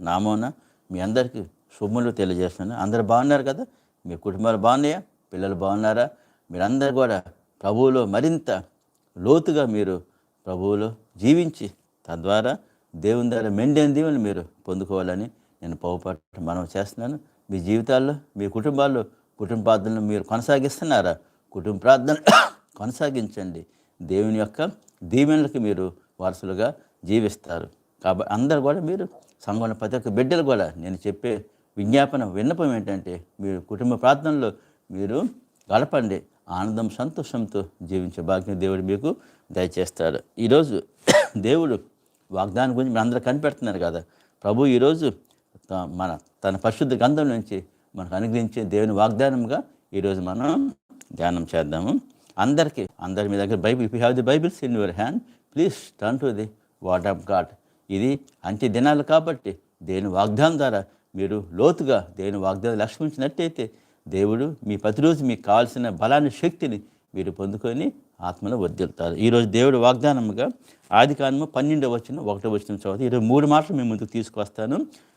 నామోన మీ అందరికీ శుభములు తెలియజేస్తున్నాను. అందరు బాగున్నారు కదా? మీ కుటుంబాలు బాగున్నాయా? పిల్లలు బాగున్నారా? మీరందరూ కూడా ప్రభువులో మరింత లోతుగా మీరు ప్రభువులో జీవించి తద్వారా దేవుని ద్వారా మెండైన దీవెని మీరు పొందుకోవాలని నేను పౌపాటు మనం చేస్తున్నాను. మీ జీవితాల్లో మీ కుటుంబాల్లో కుటుంబ ప్రార్థనలు మీరు కొనసాగిస్తున్నారా? కుటుంబ ప్రార్థన కొనసాగించండి. దేవుని యొక్క దీవెనలకు మీరు వారసులుగా జీవిస్తారు. కాబట్టి అందరు కూడా మీరు సంఘంలో ప్రతి ఒక్క బిడ్డలు కూడా నేను చెప్పే విజ్ఞాపన విన్నపం ఏంటంటే మీరు కుటుంబ ప్రార్థనలో మీరు గడపండి. ఆనందం సంతోషంతో జీవించే భాగ్యం దేవుడు మీకు దయచేస్తాడు ఈరోజు దేవుడు వాగ్దానం గురించి మన అందరూ కనిపెడుతున్నారు కదా. ప్రభు ఈరోజు త- మన తన పరిశుద్ధ గ్రంథం నుంచి మనకు అనుగ్రహించే దేవుని వాగ్దానంగా ఈరోజు మనం ధ్యానం చేద్దాము. అందరికీ అందరి మీ దగ్గర Bible if you have the Bibles in your hand. Please turn to the word of God. ఇది అంత్య దినాలు కాబట్టి దేని వాగ్దానం ద్వారా మీరు లోతుగా దేని వాగ్దానం లక్ష్మించినట్టయితే దేవుడు మీ ప్రతిరోజు మీకు కావాల్సిన బలాన్ని శక్తిని మీరు పొందుకొని ఆత్మలో వర్దిల్తారు ఈరోజు దేవుడు వాగ్దానముగా ఆది కాలము పన్నెండవ వచ్చిన ఒకటో వచ్చిన తర్వాత ఈరోజు మూడు మాటలు మీ ముందుకు తీసుకొస్తాను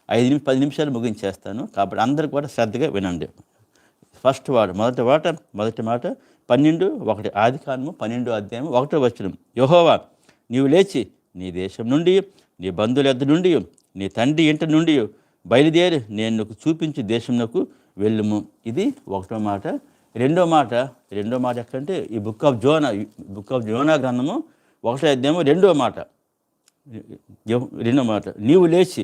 ఐదు నిమిషం పది నిమిషాలు ముగించేస్తాను. కాబట్టి అందరు కూడా శ్రద్ధగా వినండి. ఫస్ట్ వాడు మొదటి వాట మొదటి మాట పన్నెండు ఒకటి ఆది కాలము పన్నెండు అధ్యాయం ఒకటో వచనం. యహోవా నీవు లేచి నీ దేశం నుండి నీ బంధువుల ఎద్దు నుండి నీ తండ్రి ఇంటి నుండి బయలుదేరి నేను నీకు చూపించి దేశంలోకి వెళ్ళుము. ఇది ఒకటో మాట. రెండో మాట రెండో మాట ఎక్కడంటే ఈ book of Jonah book of Jonah గ్రంథము ఒకటో అధ్యాయము రెండో మాట. రెండో మాట. నీవు లేచి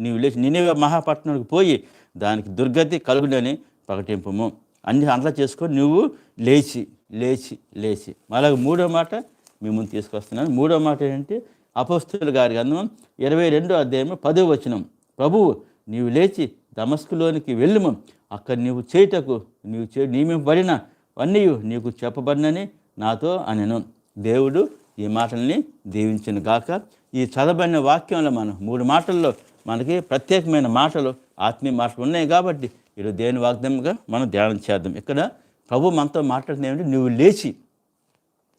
నీవు లేచి నినివే మహాపట్నానికి పోయి దానికి దుర్గతి కలుగునని ప్రకటింపము. అన్ని అంతా చేసుకొని నువ్వు లేచి లేచి లేచి. అలాగే మూడో మాట మీ ముందు తీసుకొస్తున్నాను. మూడో మాట ఏంటంటే అపస్తుల గారి గ్రంథం ఇరవై రెండో అధ్యాయం పదో వచనం. ప్రభువు నీవు లేచి దమస్కులోనికి వెళ్ళుము. అక్కడ నీవు చేయుటకు నీవు చే నియమింపబడిన అన్నీ నీకు చెప్పబడినని నాతో అనెను. దేవుడు ఈ మాటల్ని దీవించిన గాక. ఈ చదవబడిన వాక్యంలో మనం మూడు మాటల్లో మనకి ప్రత్యేకమైన మాటలు ఆత్మీయ మాటలు ఉన్నాయి కాబట్టి ఈరోజు దేని వాగ్దంగా మనం ధ్యానం చేద్దాం. ఇక్కడ ప్రభు మనతో మాట్లాడుతుంది ఏమిటి నువ్వు లేచి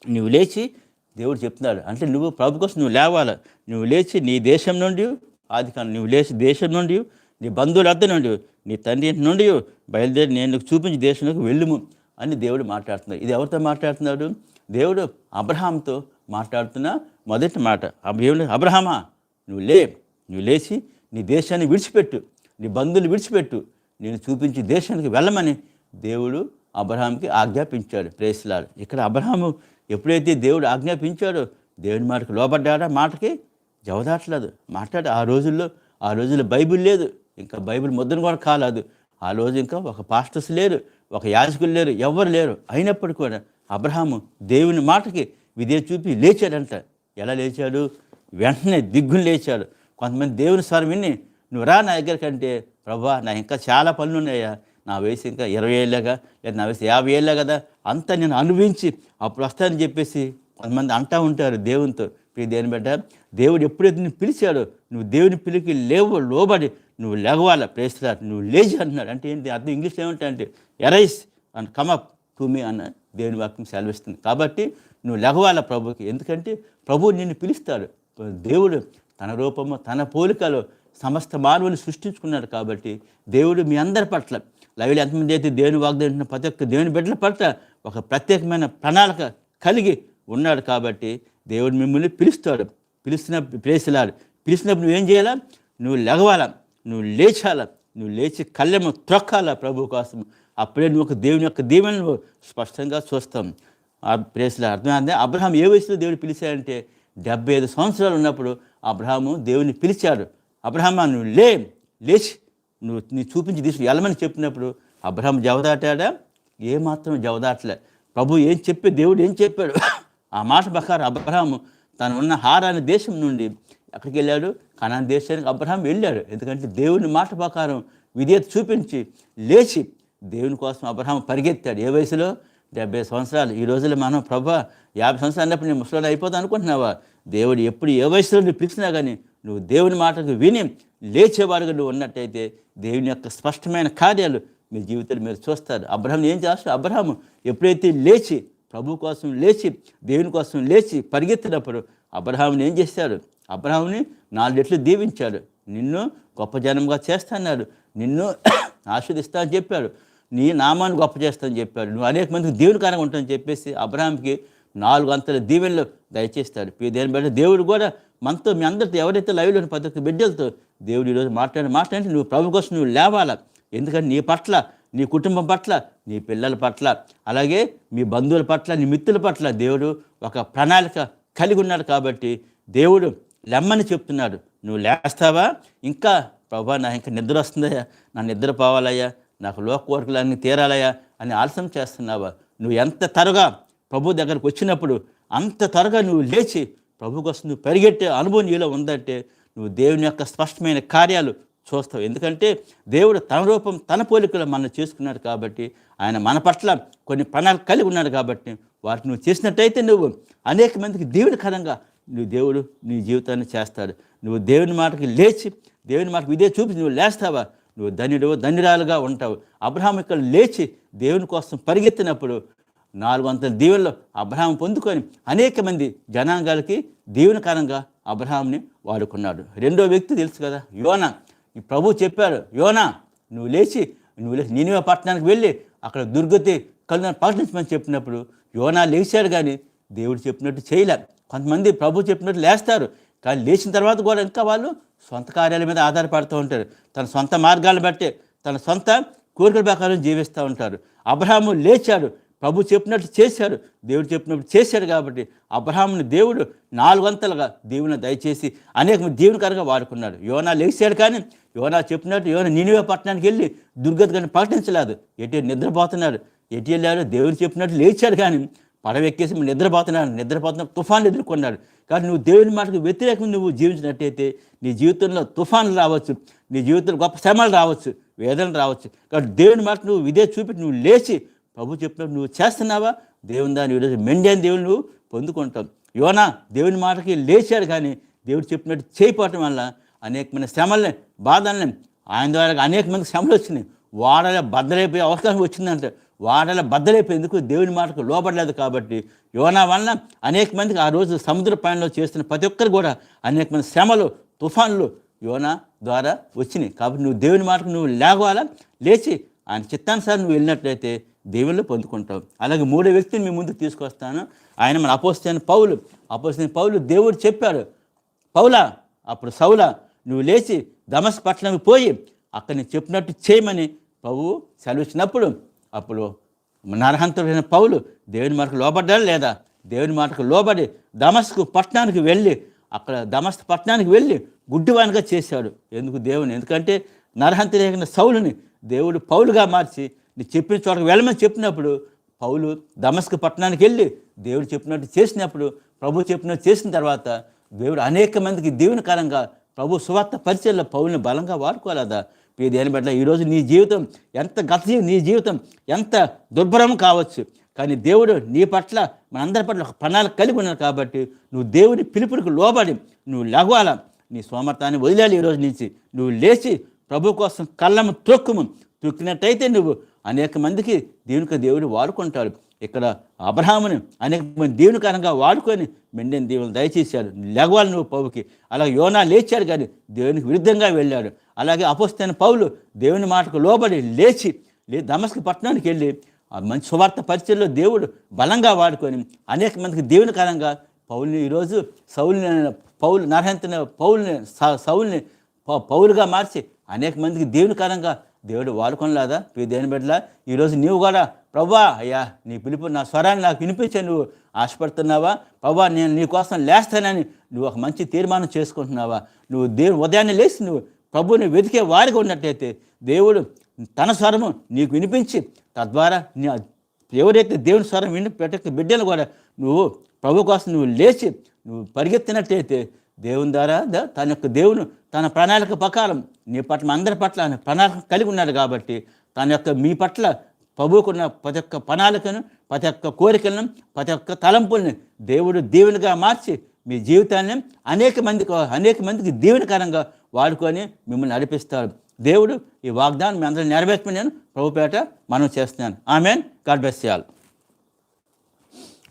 నువ్వు లేచి దేవుడు చెప్తున్నాడు. అంటే నువ్వు ప్రభు కోసం నువ్వు లేవాలి. నువ్వు లేచి నీ దేశం నుండి ఆది కాలం నువ్వు లేచి దేశం నుండి నీ బంధువులద్ద నుండి నీ తండ్రి ఇంటి నుండి బయలుదేరి నేను చూపించి దేశంలోకి వెళ్ళుము అని దేవుడు మాట్లాడుతున్నాడు. ఇది ఎవరితో మాట్లాడుతున్నాడు? దేవుడు అబ్రహాంతో మాట్లాడుతున్న మొదటి మాట. దేవుడు అబ్రహమా అబ్రహామా నువ్వు లే. నువ్వు లేచి నీ దేశాన్ని విడిచిపెట్టు. నీ బంధువులు విడిచిపెట్టు. నేను చూపించి దేశానికి వెళ్ళమని దేవుడు అబ్రహాంకి ఆజ్ఞాపించాడు. ప్రేసులాడు ఇక్కడ అబ్రహాము ఎప్పుడైతే దేవుడు ఆజ్ఞాపించాడో దేవుని మాటకు లోపడ్డాడా మాటకి జవదాట్లేదు మాట్లాడు ఆ రోజుల్లో ఆ రోజుల్లో బైబిల్ లేదు. ఇంకా బైబిల్ ముద్రను కూడా కాలేదు. ఆ రోజు ఇంకా ఒక పాస్టర్స్ లేరు ఒక యాజకులు లేరు ఎవరు లేరు. అయినప్పటికీ కూడా అబ్రహాము దేవుని మాటకి విధే చూపి లేచాడంట. ఎలా లేచాడు? వెంటనే దిగ్గులు లేచాడు. కొంతమంది దేవుని స్వరం విని నువ్వు రా నా దగ్గరకంటే ప్రభా నా ఇంకా చాలా పనులు ఉన్నాయా? నా వయసు ఇంకా ఇరవై ఏళ్ళగా లేదా నా వయసు యాభై ఏళ్ళ కదా అంతా నేను అనుభవించి అప్పుడు వస్తానని చెప్పేసి కొంతమంది అంటా ఉంటారు దేవునితో. ప్రియ దేని బిడ్డ దేవుడు ఎప్పుడైతే నువ్వు పిలిచాడో నువ్వు దేవుని పిలికి లేవు లోబడి నువ్వు లేవాల? ప్రేస్తా నువ్వు లేచి అంటున్నాడు. అంటే ఏంటి? అర్థం ఇంగ్లీష్లో ఏమంటే arise and come up to me అన్న దేవుని వాక్యం సెలవిస్తుంది. కాబట్టి నువ్వు లెగవాల ప్రభుకి? ఎందుకంటే ప్రభు నిన్ను పిలుస్తాడు. దేవుడు తన రూపము తన పోలికలో సమస్త మానవుని సృష్టించుకున్నాడు కాబట్టి దేవుడు మీ అందరి పట్ల లైవ్లో ఎంతమంది అయితే దేవుని వాగ్దానం ప్రతి ఒక్క దేవుని బిడ్డల పట్ల ఒక ప్రత్యేకమైన ప్రణాళిక కలిగి ఉన్నాడు కాబట్టి దేవుడు మిమ్మల్ని పిలుస్తాడు. పిలిచిన ప్రేసలాడు. పిలిచినప్పుడు నువ్వేం చేయాలా? నువ్వు లెగవాలా? నువ్వు లేచాలా? నువ్వు లేచి కళ్ళెము త్రొక్కాలా ప్రభు కోసం? అప్పుడే నువ్వు ఒక దేవుని యొక్క దీవెనను స్పష్టంగా చూస్తాం. ఆ ప్రేసులో అర్థమైంది? అబ్రహాం ఏ వయసులో దేవుడు పిలిచాడంటే డెబ్బై ఐదు సంవత్సరాలు ఉన్నప్పుడు అబ్రహాము దేవుని పిలిచాడు. అబ్రహమా నువ్వు లే లేచి నువ్వు నీ చూపించి తీసుకు. వెళ్ళమని చెప్పినప్పుడు అబ్రహం జవదాటాడా? ఏమాత్రం జవదాటలే. ప్రభు ఏం చెప్పే దేవుడు ఏం చెప్పాడు? ఆ మాట ప్రకారం అబ్రహాము తను ఉన్న హారాని దేశం నుండి ఎక్కడికి వెళ్ళాడు? కనాన్ దేశానికి అబ్రహాం వెళ్ళాడు. ఎందుకంటే దేవుని మాట ప్రకారం విధేయత చూపించి లేచి దేవుని కోసం అబ్రహాం పరిగెత్తాడు. ఏ వయసులో? డెబ్బై సంవత్సరాలు. ఈ రోజుల్లో మనం ప్రభా యాభై సంవత్సరాలు అన్నప్పుడు నేను ముసలాడు అయిపోతా అనుకుంటున్నావా? దేవుడు ఎప్పుడు ఏ వయసులో నువ్వు పిలిచినా కానీ నువ్వు దేవుని మాటకు విని లేచేవారుగా నువ్వు ఉన్నట్టయితే దేవుని యొక్క స్పష్టమైన కార్యాలు మీ జీవితంలో మీరు చూస్తారు. అబ్రహం ఏం చేస్తారు అబ్రహం ఎప్పుడైతే లేచి ప్రభు కోసం లేచి దేవుని కోసం లేచి పరిగెత్తినప్పుడు అబ్రహాంని ఏం చేశారు అబ్రహాంని నాలుగెట్లు దీవించాడు. నిన్ను గొప్ప జనంగా చేస్తాన్నాడు నిన్ను ఆస్వాదిస్తా అని చెప్పాడు. నీ నామాన్ని గొప్ప చేస్తానని చెప్పాడు. నువ్వు అనేక మందికి దేవుని కారణంగా ఉంటానని చెప్పేసి అబ్రహాంకి నాలుగు అంతల దీవెనలు దయచేస్తాడు. దేని బట్టి దేవుడు కూడా మనతో మీ అందరితో ఎవరైతే లైవ్లో ప్రతి ఒక్క బిడ్డలతో దేవుడు ఈరోజు మాట్లాడి మాట్లాడి నువ్వు ప్రభు కోసం నువ్వు లేవాలా? ఎందుకంటే నీ పట్ల నీ కుటుంబం పట్ల నీ పిల్లల పట్ల అలాగే మీ బంధువుల పట్ల నీ మిత్రుల పట్ల దేవుడు ఒక ప్రణాళిక కలిగి ఉన్నాడు కాబట్టి దేవుడు లెమ్మని చెప్తున్నాడు. నువ్వు లేస్తావా? ఇంకా ప్రభా నా ఇంకా నిద్ర వస్తుందయ్యా. నా నిద్ర పోవాలయ్యా. నాకు లోక కోరికలన్నీ తీరాలయ్యా అని ఆలస్యం చేస్తున్నావా? నువ్వు ఎంత త్వరగా ప్రభు దగ్గరకు వచ్చినప్పుడు అంత త్వరగా నువ్వు లేచి ప్రభు కోసం నువ్వు పరిగెట్టే అనుభవం నీలో ఉందంటే నువ్వు దేవుని యొక్క స్పష్టమైన కార్యాలు చూస్తావు. ఎందుకంటే దేవుడు తన రూపం తన పోలికలు మనం చేసుకున్నాడు కాబట్టి ఆయన మన పట్ల కొన్ని ప్రణాళిక కలిగి ఉన్నాడు కాబట్టి వాటిని నువ్వు చేసినట్టయితే నువ్వు అనేక మందికి దేవునికరంగా నువ్వు దేవుడు నీ జీవితాన్ని చేస్తాడు. నువ్వు దేవుని మాటకి లేచి దేవుని మాటకు ఇదే చూపి నువ్వు లేస్తావా? నువ్వు ధన్యుడు ధన్యురాలుగా ఉంటావు. అబ్రహాం ఇక్కడ లేచి దేవుని కోసం పరిగెత్తినప్పుడు నాలుగు వందల దీవెనలో అబ్రహాం పొందుకొని అనేక మంది జనాంగాలకి దీవెనకరంగా అబ్రహాంని వాడుకున్నాడు. రెండో వ్యక్తి తెలుసు కదా? యోనా. ఈ ప్రభు చెప్పాడు యోనా నువ్వు లేచి నువ్వు లేచి నీనివే పట్టణానికి వెళ్ళి అక్కడ దుర్గతి కళ్ళు ప్రకటించమని చెప్పినప్పుడు యోనా లేచాడు కానీ దేవుడు చెప్పినట్టు చేయలే. కొంతమంది ప్రభు చెప్పినట్టు లేస్తారు. కానీ లేచిన తర్వాత కూడా ఇంకా వాళ్ళు సొంత కార్యాల మీద ఆధారపడుతూ ఉంటారు. తన సొంత మార్గాలు బట్టి తన సొంత కోరికల ప్రకారం జీవిస్తూ ఉంటారు. అబ్రహాము లేచాడు. ప్రభు చెప్పినట్టు చేశాడు దేవుడు చెప్పినట్టు చేశాడు కాబట్టి అబ్రహాముని దేవుడు నాలుగొంతలుగా దేవుని దయచేసి అనేక దేవునికరంగా వాడుకున్నాడు. యోనా లేచాడు కానీ యోనా చెప్పినట్టు యోనా నినివే పట్టణానికి వెళ్ళి దుర్గతిని ప్రకటించలేదు. ఎటు నిద్రపోతున్నాడు? ఎటు వెళ్ళాడు? దేవుడు చెప్పినట్టు లేచాడు కానీ పడవ ఎక్కేసి నిద్రపోతున్నాడు నిద్రపోతున్న తుఫాన్లు ఎదుర్కొన్నాడు. కానీ నువ్వు దేవుని మాటకు వ్యతిరేకంగా నువ్వు జీవించినట్టయితే నీ జీవితంలో తుఫాన్లు రావచ్చు. నీ జీవితంలో గొప్ప శ్రమలు రావచ్చు. వేదనలు రావచ్చు. కాబట్టి దేవుని మాట నువ్వు ఇదే చూపి నువ్వు లేచి ప్రభు చెప్పినప్పుడు నువ్వు చేస్తున్నావా? దేవుని దాని ఈరోజు మెండైన దేవుని నువ్వు పొందుకుంటావు యోనా దేవుని మాటకి లేచాడు కానీ దేవుడు చెప్పినట్టు చేయకపోవటం వల్ల అనేకమైన శ్రమల్ని బాధల్ని ఆయన ద్వారా అనేక మంది శ్రమలు వచ్చినాయి. వాడల బద్దలైపోయే అవకాశం వచ్చిందంటే. వాడల బద్దలైపోయి ఎందుకు దేవుని మాటకు లోబడలేదు కాబట్టి యోనా వలన అనేక మందికి ఆ రోజు సముద్ర పయనంలో చేస్తున్న ప్రతి ఒక్కరు కూడా అనేక మంది శ్రమలు తుఫాన్లు యోనా ద్వారా వచ్చినాయి. కాబట్టి నువ్వు దేవుని మాటకు నువ్వు లేవాలా? లేచి ఆయన చిత్తానుసారం నువ్వు వెళ్ళినట్లయితే దేవుళ్ళు పొందుకుంటావు. అలాగే మూడో వ్యక్తిని మీ ముందు తీసుకొస్తాను. ఆయన మన అపోస్తైన పౌలు. అపోస్తైన పౌలు దేవుడు చెప్పాడు పౌలా అప్పుడు సౌలా నువ్వు లేచి దమస్ పట్టణంకి పోయి అక్కడ నేను చెప్పినట్టు చేయమని ప్రభు సెలవిచ్చినప్పుడు అప్పుడు నరహంతుడైన పౌలు దేవుని మాటకు లోబడ్డా లేదా? దేవుని మాటకు లోబడి దమస్కు పట్టణానికి వెళ్ళి అక్కడ దమస్క్ పట్టణానికి వెళ్ళి గుడ్డివానిగా చేశాడు. ఎందుకు దేవుని? ఎందుకంటే నరహంతుడైన సౌలుని దేవుడు పౌలుగా మార్చి చెప్పిన చోటకు వెళ్ళమని చెప్పినప్పుడు పౌలు దమస్క పట్టణానికి వెళ్ళి దేవుడు చెప్పినట్టు చేసినప్పుడు ప్రభు చెప్పినట్టు చేసిన తర్వాత దేవుడు అనేక మందికి దేవుని కాలంగా ప్రభు సువార్త పరిచయంలో పౌల్ని బలంగా వాడుకోలేదా? ఈ దేని బట్ల ఈరోజు నీ జీవితం ఎంత గత నీ జీవితం ఎంత దుర్భరం కావచ్చు. కానీ దేవుడు నీ పట్ల మనందరి పట్ల ఒక ప్రణాళిక కలిగి ఉన్నాడు కాబట్టి నువ్వు దేవుని పిలుపుడికి లోబడి నువ్వు లగవాల? నీ సోమర్థాన్ని వదిలేయాలి ఈరోజు నుంచి. నువ్వు లేచి ప్రభు కోసం కళ్ళము త్రొక్కుము త్రొక్కినట్టయితే నువ్వు అనేక మందికి దేవునికి దేవుడు వాడుకుంటాడు. ఇక్కడ అబ్రహాముని అనేక మంది దేవుని కారణంగా వాడుకొని మెండిన దేవుని దయచేశాడు. లెగవాలి నువ్వు పౌకి అలాగే యోనా లేచాడు కానీ దేవునికి విరుద్ధంగా వెళ్ళాడు. అలాగే అపోస్తైన పౌలు దేవుని మాటకు లోబడి లేచి లే దమస్కి పట్టణానికి వెళ్ళి ఆ మంచి సువార్త పరిచయంలో దేవుడు బలంగా వాడుకొని అనేక మందికి దేవుని కారణంగా పౌల్ని ఈరోజు సౌల్ని పౌలు నరహంతన పౌల్ని స- సౌల్ని పౌ- పౌలుగా మార్చి అనేక మందికి దేవుని కారణంగా దేవుడు వాడుకొనలేదా? ప్రియ దేవుని బిడ్డలా ఈరోజు నీవు కూడా ప్రభా అయ్యా నీ పిలుపు నా స్వరాన్ని నాకు వినిపించే నువ్వు ఆశపడుతున్నావా? ప్రభా నేను నీ కోసం లేస్తానని నువ్వు ఒక మంచి తీర్మానం చేసుకుంటున్నావా? నువ్వు దేవుని ఉదయాన్నే లేచి నువ్వు ప్రభుని వెతికే వారికి ఉన్నట్టయితే దేవుడు తన స్వరము నీకు వినిపించి తద్వారా నీ ఎవరైతే దేవుని స్వరం విని పెట్టక బిడ్డలు కూడా నువ్వు ప్రభు కోసం నువ్వు లేచి నువ్వు పరిగెత్తినట్టయితే దేవుని ద్వారా తన యొక్క దేవుని తన ప్రణాళిక ప్రకారం నీ పట్ల అందరి పట్ల ఆయన ప్రణాళిక కలిగి ఉన్నాడు కాబట్టి తన యొక్క మీ పట్ల ప్రభువుకున్న ప్రతి ఒక్క ప్రణాళికను ప్రతి ఒక్క కోరికలను ప్రతి ఒక్క తలంపుల్ని దేవుడు దేవునిగా మార్చి మీ జీవితాన్ని అనేక మందికి అనేక మందికి దీవెనకరంగా వాడుకొని మిమ్మల్ని నడిపిస్తాడు. దేవుడు ఈ వాగ్దానం మీ అందరూ నెరవేర్చమని నేను ప్రభుపేట మనం చేస్తున్నాను. ఆమెన్. గాడ్ బెస్ చేయాలి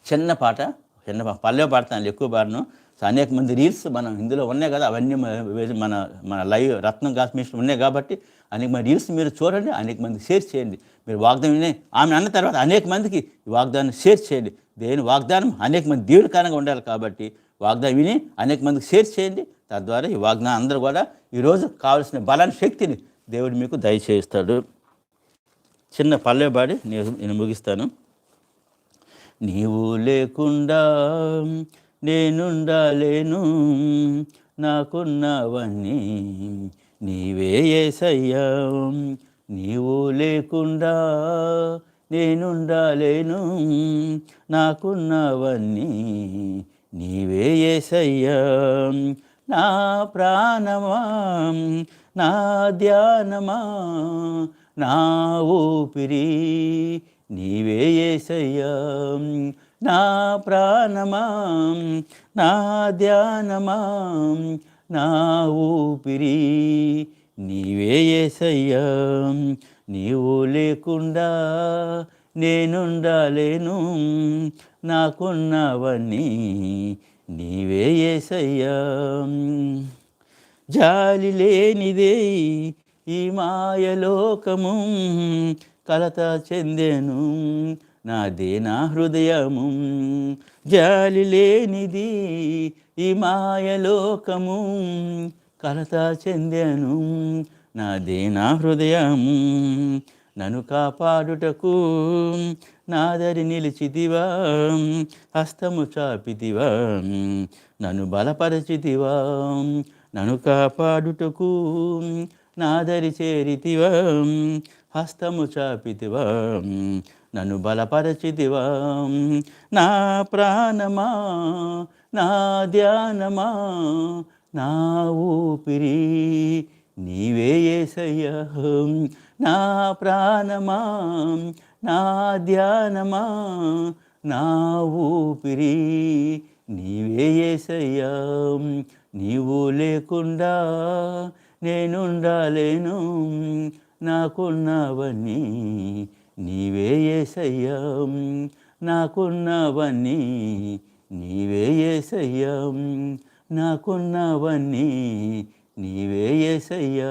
చిన్న పాట చిన్న పల్లె పాడతాను ఎక్కువ పాడను. సో అనేక మంది రీల్స్ మనం ఇందులో ఉన్నాయి కదా అవన్నీ మన- మన మన లైవ్ రత్నం కాస్మిషన్ ఉన్నాయి కాబట్టి అనేక మంది రీల్స్ మీరు చూడండి అనేక మంది షేర్ చేయండి. మీరు వాగ్దానం ఆమె అన్న తర్వాత అనేక మందికి ఈ వాగ్దానం షేర్ చేయండి. దేని వాగ్దానం? అనేక మంది దేవుడికరంగా ఉండాలి కాబట్టి వాగ్దానం విని అనేక మందికి షేర్ చేయండి. తద్వారా ఈ వాగ్దానం అందరూ కూడా ఈరోజు కావాల్సిన బలాన్ని శక్తిని దేవుడు మీకు దయచేస్తాడు చిన్న పల్లెబాడి నేను నేను ముగిస్తాను. నీవు లేకుండా నేనుండాలేను నాకున్నవన్నీ నీవే ఏసయ్యా. నీవు లేకుండా నేనుండాలేను నాకున్నవన్నీ నీవే ఏసయ్యా. నా ప్రాణమా నా ధ్యానమా నా ఊపిరి నీవే ఏసయ్యా. నా ప్రాణమా నా ధ్యానమా నా ఊపిరి నీవే ఏసయ్యా నీవు లేకుండా నేనుండాలేను నాకున్నవన్నీ నీవే ఏసయ్యా. జాలి లేనిదే ఈ మాయలోకము కలత చెందెను నాదే నా హృదయము జాలి లేనిది ఈ మాయలోకము కలత చెందెను. నాదే నా హృదయము నన్ను కాపాడుటకు నాదరి నిలిచిదివా హస్తము చాపితివా నన్ను బలపరచితివా నన్ను కాపాడుటకు నాదరి చేరితివా హస్తము చాపితివా నన్ను బలపరచిదివా. నా ప్రాణమా నా ధ్యానమా నా ఊపిరి నీవే ఏసయ్యా. నా ప్రాణమా నా ధ్యానమా నా ఊపిరి నీవే ఏసయ్యా. నీవు లేకుండా నేనుండాలేను నాకున్నవన్నీ నీవే ఏసయ్యా నాకున్నవన్నీ. నీవే ఏసయ్యా నాకున్నవన్నీ. నీవే ఏసయ్యా.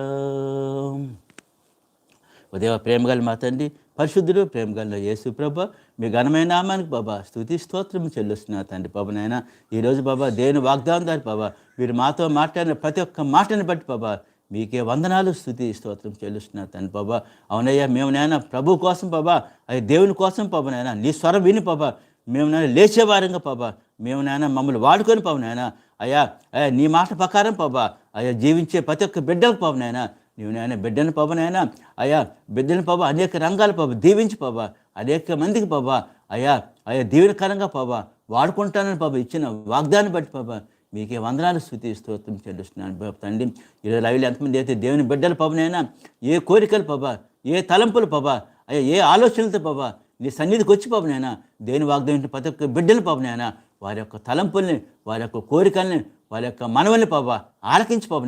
ఉదయ ప్రేమగల మా తండ్రి పరిశుద్ధుడు ప్రేమగల యేసు ప్రభ మీ ఘనమైన నామానికి బాబా స్థుతి స్తోత్రం చెల్లిస్తున్నా తండ్రి బాబు నాయన. ఈరోజు బాబా దేని వాగ్దానం దారి బాబా మీరు మాతో మాట్లాడిన ప్రతి ఒక్క మాటని బట్టి బాబా మీకే వందనాలు స్థుతి స్తోత్రం చెల్లిస్తున్నారు తండ్రి బాబా. అవునయ్యా మేము నాయన ప్రభు కోసం బాబా అది దేవుని కోసం పాప నాయన నీ స్వరం విని బాబా మేము నాయన లేచేవారంగా పాప మేము నాయన మమ్మల్ని వాడుకొని పావు నాయన అయ్యా అయ్యా నీ మాట ప్రకారం పాపా అయ్యా జీవించే ప్రతి ఒక్క బిడ్డకు పావు నాయన నీవు నాయన బిడ్డను పాప నాయన అయ్యా బిడ్డను పాప అనేక రంగాలు పాప దీవించి పాప అనేక మందికి పాప అయ్యా అయ్యా దీవెనకరంగా పాప వాడుకుంటానని పాప ఇచ్చిన వాగ్దాన్ని బట్టి పాప మీకే వందనాలు స్థుతి స్తోత్రం చెల్లిస్తున్నాను. బాబు తండ్రి ఈరోజు లైవ్లో ఎంతమంది అయితే దేవుని బిడ్డలు పాపనైనా ఏ కోరికలు పబా ఏ తలంపులు పబా అయ్యా ఏ ఆలోచనలతో పాప నీ సన్నిధికి వచ్చి పాపనైనా దేని వాగ్దానం ప్రతి ఒక్క బిడ్డలు పాపనైనా వారి యొక్క తలంపుల్ని వారి యొక్క కోరికల్ని వారి యొక్క మనవల్ని పాప ఆలకించి పాప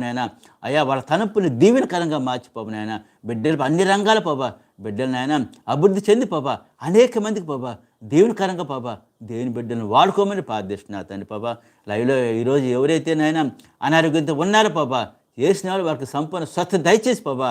అయ్యా వాళ్ళ తలంపుని దీవెనకరంగా మార్చి పాప బిడ్డలు అన్ని రంగాల పాప బిడ్డలు నాయన అభివృద్ధి చెంది పాపా అనేక మందికి దేవుని కనక పాప దేవుని బిడ్డలను వాడుకోమని ప్రార్థిస్తున్నా తండ్రి పాపా. లైవ్లో ఈరోజు ఎవరైతే నాయన అనారోగ్యంతో ఉన్నారో పాపా చేసిన వాళ్ళు వారికి సంపూర్ణ స్వస్థ దయచేసి పాప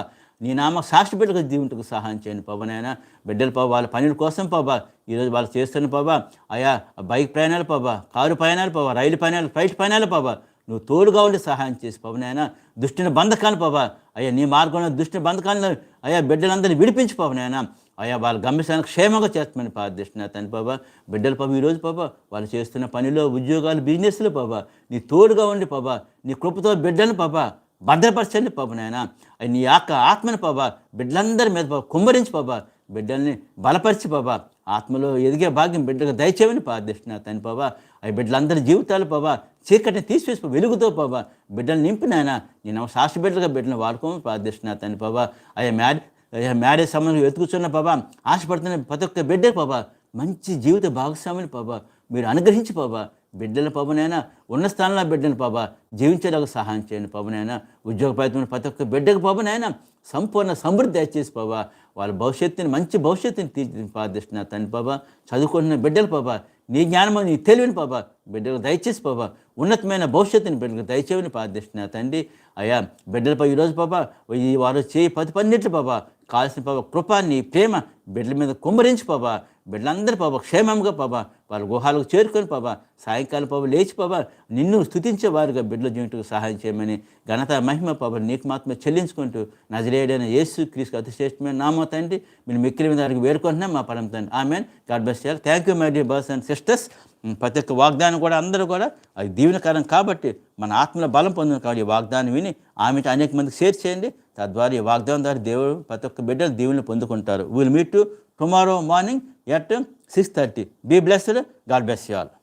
నీ నామ సాక్షి బిడ్డలకు దీవుంటకు సహాయం చేయండి పాప నాయన. బిడ్డలు పాప వాళ్ళ పనుల కోసం పాప ఈరోజు వాళ్ళు చేస్తున్న పాపా అయా బైక్ ప్రయాణాలు పాప కారు ప్రయాణాలు పాపా రైలు ప్రయాణాలు ఫ్లైట్ ప్రయాణాలు పాప నువ్వు తోడుగా ఉండి సహాయం చేసి పాప నాయన. దుష్టిని బంధకాలు పాపా అయ్యా నీ మార్గంలో దృష్టి బంధకాలను అయ్యా బిడ్డలందరినీ విడిపించి పాప నాయన. అయ్యా వాళ్ళ గమ్యస్థానం క్షేమంగా చేస్తామని ప్రార్థిస్తున్నా తండ్రి పాప బిడ్డలు పాప ఈరోజు పాప వాళ్ళు చేస్తున్న పనిలో ఉద్యోగాలు బిజినెస్లు పాప నీ తోడుగా ఉండి పాప నీ కృపతో బిడ్డను పాప భద్రపరచండి పాప నాయన. నీ యొక్క ఆత్మని పాప బిడ్డలందరి మీద పాప కుమ్మరించి పాప బిడ్డల్ని బలపరిచి పాప ఆత్మలో ఎదిగే భాగ్యం బిడ్డకు దయచేయమని ప్రార్థిస్తున్నా తని పాప ఆ బిడ్డలందరి జీవితాలు పాప చీకటిని తీసివేసి వెలుగుతో పాప బిడ్డలు నింపినాయన నేను సాక్షి బిడ్డలుగా బిడ్డను వాడుకోమని ప్రార్థిస్తున్నా తని పాప అయ్యా మ్యారేజ్ అయ్యా మ్యారేజ్ సంబంధం వెతుకుతున్న పాప ఆశపడుతున్న ప్రతి ఒక్క బిడ్డే పాప మంచి జీవిత భాగస్వామిని పాప మీరు అనుగ్రహించి పాప బిడ్డల పాపనైనా ఉన్న స్థానంలో బిడ్డను పాప జీవించేలాగా సహాయం చేయండి పవనైనా ఉద్యోగ ప్రయత్నం ప్రతి ఒక్క బిడ్డకు పవనైనా సంపూర్ణ సమృద్ధి దయచేసి పాప వాళ్ళ భవిష్యత్తుని మంచి భవిష్యత్తుని తీర్చి ప్రార్థిస్తున్నారు తండ్రి పాప చదువుకుంటున్న బిడ్డలు పాప నీ జ్ఞానము నీ తెలివిని బాబా బిడ్డలకు దయచేసి బాబా ఉన్నతమైన భవిష్యత్తుని బిడ్డలకు దయచేయని ప్రార్థిస్తున్నా తండ్రి. అయ్యా బిడ్డలపై ఈరోజు బాబా ఈ వారు చేయి పది పన్నెట్లు బాబా కాల్సిన బాబా కృప నీ ప్రేమ బిడ్డల మీద కుమ్మరించి బాబా బిడ్డలందరూ పాప క్షేమంగా పాప వాళ్ళ గుహాలకు చేరుకొని పాప సాయంకాలం పాప లేచి పాప నిన్ను స్థుతించే వారుగా బిడ్డల జీవితకు సహాయం చేయమని ఘనత మహిమ పాప నీకు మాత్రమే చెల్లించుకుంటూ నజరేడైన యేసు క్రీస్తు అతిశ్రేష్టమైన నామో తండ్రి. మీరు మిక్కిలి మీద వారికి వేడుకుంటున్నాం. మా పరం తండ్రి. ఆమె God best thank you my dear brothers and sisters ప్రతి ఒక్క వాగ్దానం కూడా అందరూ కూడా అది దీవెనకరం కాబట్టి మన ఆత్మలో బలం పొందిన కాబట్టి ఈ వాగ్దానం విని ఆమె అనేక మందికి షేర్ చేయండి. తద్వారా ఈ వాగ్దానం ద్వారా దేవుడు ప్రతి ఒక్క బిడ్డలు దీవెనలు పొందుకుంటారు. వీళ్ళు meet tomorrow morning at 6.30. Be blessed. God bless you all.